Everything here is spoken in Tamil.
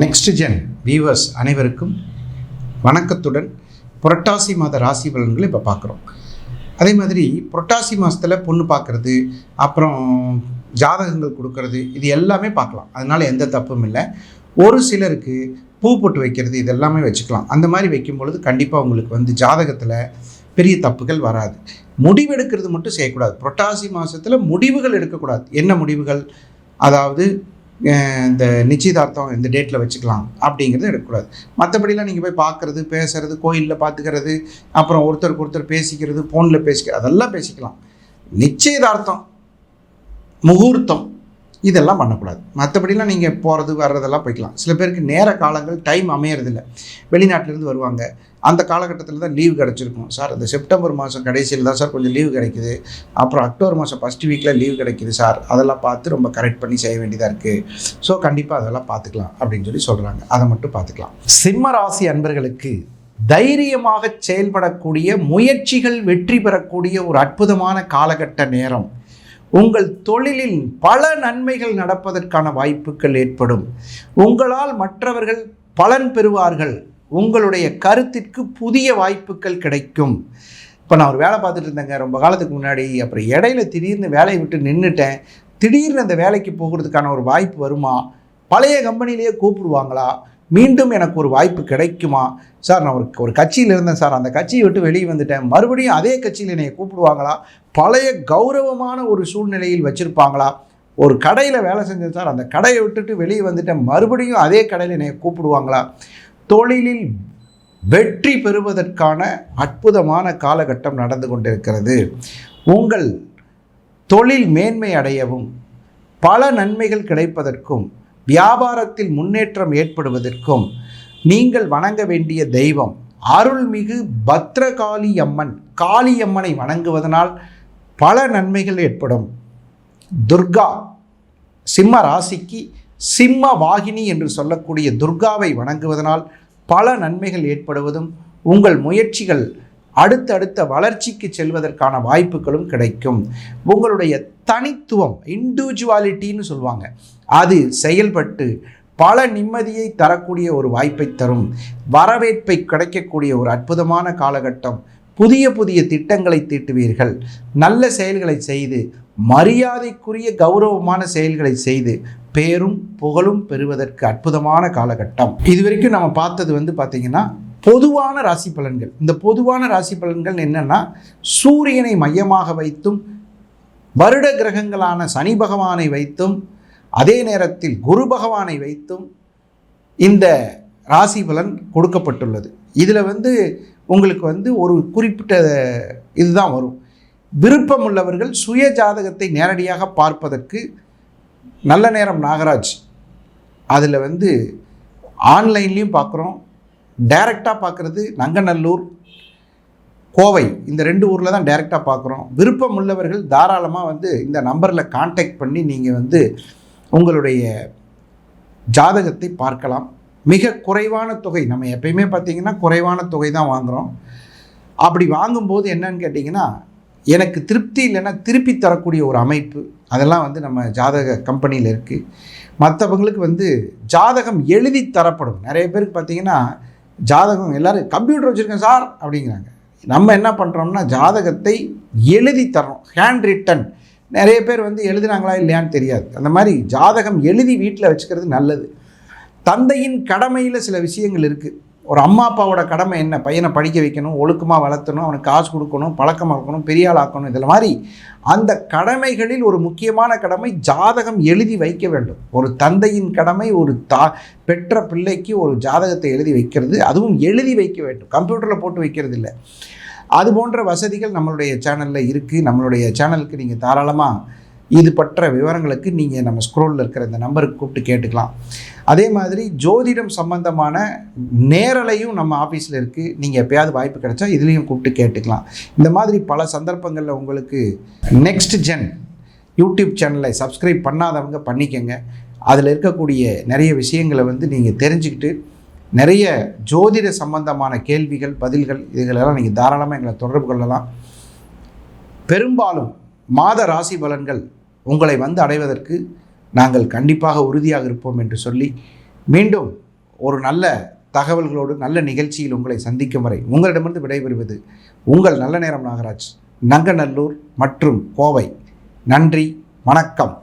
நெக்ஸ்ட் ஜென் வியூவர்ஸ் அனைவருக்கும் வணக்கத்துடன் புரட்டாசி மாத ராசி பலன்களை இப்போ பார்க்குறோம். அதே மாதிரி புரட்டாசி மாதத்தில் பொண்ணு பார்க்குறது அப்புறம் ஜாதகங்கள் கொடுக்கறது இது எல்லாமே பார்க்கலாம். அதனால் எந்த தப்பும் இல்லை. ஒரு சிலருக்கு பூ போட்டு வைக்கிறது இது எல்லாமே வச்சுக்கலாம். அந்த மாதிரி வைக்கும் பொழுது கண்டிப்பாக உங்களுக்கு வந்து ஜாதகத்தில் பெரிய தப்புகள் வராது. முடிவெடுக்கிறது மட்டும் செய்யக்கூடாது. புரட்டாசி மாதத்தில் முடிவுகள் எடுக்கக்கூடாது. என்ன முடிவுகள்? அதாவது இந்த நிச்சயதார்த்தம் இந்த டேட்டில் வச்சுக்கலாம் அப்படிங்கிறது எடுக்கக்கூடாது. மற்றபடிலாம் நீங்கள் போய் பார்க்குறது பேசுறது கோயிலில் பார்த்துக்கிறது அப்புறம் ஒருத்தருக்கு ஒருத்தர் பேசிக்கிறது ஃபோனில் பேசிக்கிறது அதெல்லாம் பேசிக்கலாம். நிச்சயதார்த்தம் முகூர்த்தம். இதெல்லாம் பண்ணக்கூடாது. மற்றபடிலாம் நீங்கள் போகிறது வர்றதெல்லாம் போய்க்கலாம். சில பேருக்கு நேர காலங்கள் டைம் அமையறதில்ல. வெளிநாட்டிலேருந்து வருவாங்க. அந்த காலகட்டத்தில் தான் லீவ் கிடச்சிருக்கும். சார் இந்த செப்டம்பர் மாதம் கடைசியில் தான் சார் கொஞ்சம் லீவு கிடைக்குது. அப்புறம் அக்டோபர் மாதம் ஃபஸ்ட் வீக்கில் லீவ் கிடைக்குது சார். அதெல்லாம் பார்த்து ரொம்ப கரெக்ட் பண்ணி செய்ய வேண்டியதாக இருக்குது ஸோ கண்டிப்பாக அதெல்லாம் பார்த்துக்கலாம் அப்படின்னு சொல்லி சொல்கிறாங்க அதை மட்டும் பார்த்துக்கலாம். சிம்ம ராசி அன்பர்களுக்கு தைரியமாக செயல்படக்கூடிய முயற்சிகள் வெற்றி பெறக்கூடிய ஒரு அற்புதமான காலகட்ட நேரம் உங்கள் தொழிலில் பல நன்மைகள் நடப்பதற்கான வாய்ப்புகள் ஏற்படும். உங்களால் மற்றவர்கள் பலன் பெறுவார்கள். உங்களுடைய கருத்திற்கு புதிய வாய்ப்புகள் கிடைக்கும். இப்போ நான் ஒரு வேலை பார்த்துட்டு இருந்தேங்க. ரொம்ப காலத்துக்கு முன்னாடி அப்புறம் இடையில திடீர்னு வேலையை விட்டு நின்றுட்டேன் திடீர்னு அந்த வேலைக்கு போகிறதுக்கான ஒரு வாய்ப்பு வருமா? பழைய கம்பெனிலேயே கூப்பிடுவாங்களா? மீண்டும் எனக்கு ஒரு வாய்ப்பு கிடைக்குமா? சார் நான் ஒரு ஒரு கட்சியில் இருந்தேன் சார். அந்த கட்சியை விட்டு வெளியே வந்துட்டேன். மறுபடியும் அதே கட்சியில் என்னை கூப்பிடுவாங்களா? பழைய கௌரவமான ஒரு சூழ்நிலையில் வச்சுருப்பாங்களா? ஒரு கடையில் வேலை செஞ்சேன் சார். அந்த கடையை விட்டுட்டு வெளியே வந்துட்டேன். மறுபடியும் அதே கடையில் என்னை கூப்பிடுவாங்களா? தொழிலில் வெற்றி பெறுவதற்கான அற்புதமான காலகட்டம் நடந்து கொண்டிருக்கிறது. உங்கள் தொழில் மேன்மை அடையவும் பல நன்மைகள் கிடைப்பதற்கும் வியாபாரத்தில் முன்னேற்றம் ஏற்படுவதற்கும் நீங்கள் வணங்க வேண்டிய தெய்வம் அருள்மிகு பத்ரகாளி அம்மன் காளியம்மனை வணங்குவதனால் பல நன்மைகள் ஏற்படும். துர்கா சிம்ம ராசிக்கு சிம்ம வாகினி என்று சொல்லக்கூடிய துர்காவை வணங்குவதனால் பல நன்மைகள் ஏற்படுவதும் உங்கள் முயற்சிகள் அடுத்தடுத்த வளர்ச்சிக்கு செல்வதற்கான வாய்ப்புகளும் கிடைக்கும். உங்களுடைய தனித்துவம் இண்டிவிஜுவாலிட்டின்னு சொல்லுவாங்க. அது செயல்பட்டு பல நிம்மதியை தரக்கூடிய ஒரு வாய்ப்பை தரும். வரவேற்பை கிடைக்கக்கூடிய ஒரு அற்புதமான காலகட்டம். புதிய புதிய திட்டங்களை தீட்டுவீர்கள். நல்ல செயல்களை செய்து மரியாதைக்குரிய கௌரவமான செயல்களை செய்து பேரும் புகழும் பெறுவதற்கு அற்புதமான காலகட்டம். இதுவரைக்கும் நம்ம பார்த்தது வந்து பார்த்திங்கன்னா பொதுவான ராசி பலன்கள். இந்த பொதுவான ராசி பலன்கள் என்னென்னா சூரியனை மையமாக வைத்தும் வருட கிரகங்களான சனி பகவானை வைத்தும் அதே நேரத்தில் குரு பகவானை வைத்தும் இந்த ராசி பலன் கொடுக்கப்பட்டுள்ளது. இதில் வந்து உங்களுக்கு வந்து ஒரு குறிப்பிட்ட இதுதான் வரும். விருப்பம் உள்ளவர்கள் சுய ஜாதகத்தை நேரடியாக பார்ப்பதற்கு நல்ல நேரம் நாகராஜ். அதில் வந்து ஆன்லைன்லேயும் பார்க்குறோம் டைரெக்டாக பார்க்குறது நங்கநல்லூர் கோவை இந்த ரெண்டு ஊரில் தான் டைரெக்டாக பார்க்குறோம் விருப்பம் உள்ளவர்கள் தாராளமாக வந்து இந்த நம்பரில் காண்டாக்ட் பண்ணி நீங்கள் வந்து உங்களுடைய ஜாதகத்தை பார்க்கலாம். மிக குறைவான தொகை நம்ம எப்பயுமே பார்த்தீங்கன்னா குறைவான தொகை தான் வாங்குகிறோம் அப்படி வாங்கும்போது என்னன்னு கேட்டிங்கன்னா எனக்கு திருப்தி இல்லைன்னா திருப்பி தரக்கூடிய ஒரு அமைப்பு அதெல்லாம் வந்து நம்ம ஜாதக கம்பெனியில் இருக்குது மற்றவங்களுக்கு வந்து ஜாதகம் எழுதி தரப்படும். நிறைய பேருக்கு பார்த்தீங்கன்னா ஜாதகம் எல்லோரும் கம்ப்யூட்டர் வச்சுருக்கேன் சார் அப்படிங்கிறாங்க. நம்ம என்ன பண்ணுறோம்னா ஜாதகத்தை எழுதி தர்றோம். ஹேண்ட் ரிட்டன் நிறைய பேர் வந்து எழுதினாங்களா இல்லையான்னு தெரியாது. அந்த மாதிரி ஜாதகம் எழுதி வீட்டில் வச்சுக்கிறது நல்லது. தந்தையின் கடமையில் சில விஷயங்கள் இருக்குது ஒரு அம்மா அப்பாவோட கடமை என்ன? பையனை படிக்க வைக்கணும் ஒழுக்கமாக வளர்த்தணும் அவனுக்கு காசு கொடுக்கணும் பழக்கமாக இருக்கணும் பெரியாளாக்கணும் ஆக்கணும் இதில் மாதிரி அந்த கடமைகளில் ஒரு முக்கியமான கடமை ஜாதகம் எழுதி வைக்க வேண்டும். ஒரு தந்தையின் கடமை ஒரு தா பெற்ற பிள்ளைக்கு ஒரு ஜாதகத்தை எழுதி வைக்கிறது அதுவும் எழுதி வைக்க வேண்டும். கம்ப்யூட்டரில் போட்டு வைக்கிறது இல்லை. அது போன்ற வசதிகள் நம்மளுடைய சேனலில் இருக்குது நம்மளுடைய சேனலுக்கு நீங்கள் தாராளமாக இது பற்ற விவரங்களுக்கு நீங்கள் நம்ம ஸ்க்ரோலில் இருக்கிற இந்த நம்பருக்கு கூப்பிட்டு கேட்டுக்கலாம். அதே மாதிரி ஜோதிடம் சம்பந்தமான நேரலையும் நம்ம ஆஃபீஸில் இருக்குது நீங்கள் எப்பயாவது வாய்ப்பு கிடைச்சா இதுலேயும் கூப்பிட்டு கேட்டுக்கலாம். இந்த மாதிரி பல சந்தர்ப்பங்களில் உங்களுக்கு நெக்ஸ்ட் ஜென் யூடியூப் சேனலை சப்ஸ்கிரைப் பண்ணாதவங்க பண்ணிக்கங்க. அதில் இருக்கக்கூடிய நிறைய விஷயங்களை வந்து நீங்கள் தெரிஞ்சுக்கிட்டு நிறைய ஜோதிட சம்பந்தமான கேள்விகள் பதில்கள் இதுகளெல்லாம் நீங்கள் தாராளமாக எங்களை தொடர்பு கொள்ளலாம். பெரும்பாலும் மாத ராசி பலன்கள் உங்களை வந்து அடைவதற்கு நாங்கள் கண்டிப்பாக உறுதியாக இருப்போம் என்று சொல்லி மீண்டும் ஒரு நல்ல தகவல்களோடு நல்ல நிகழ்ச்சியில் உங்களை சந்திக்கும் வரை உங்களிடமிருந்து விடைபெறுவது உங்கள் நல்ல நேரம் நாகராஜ் நங்கநல்லூர் மற்றும் கோவை. நன்றி வணக்கம்.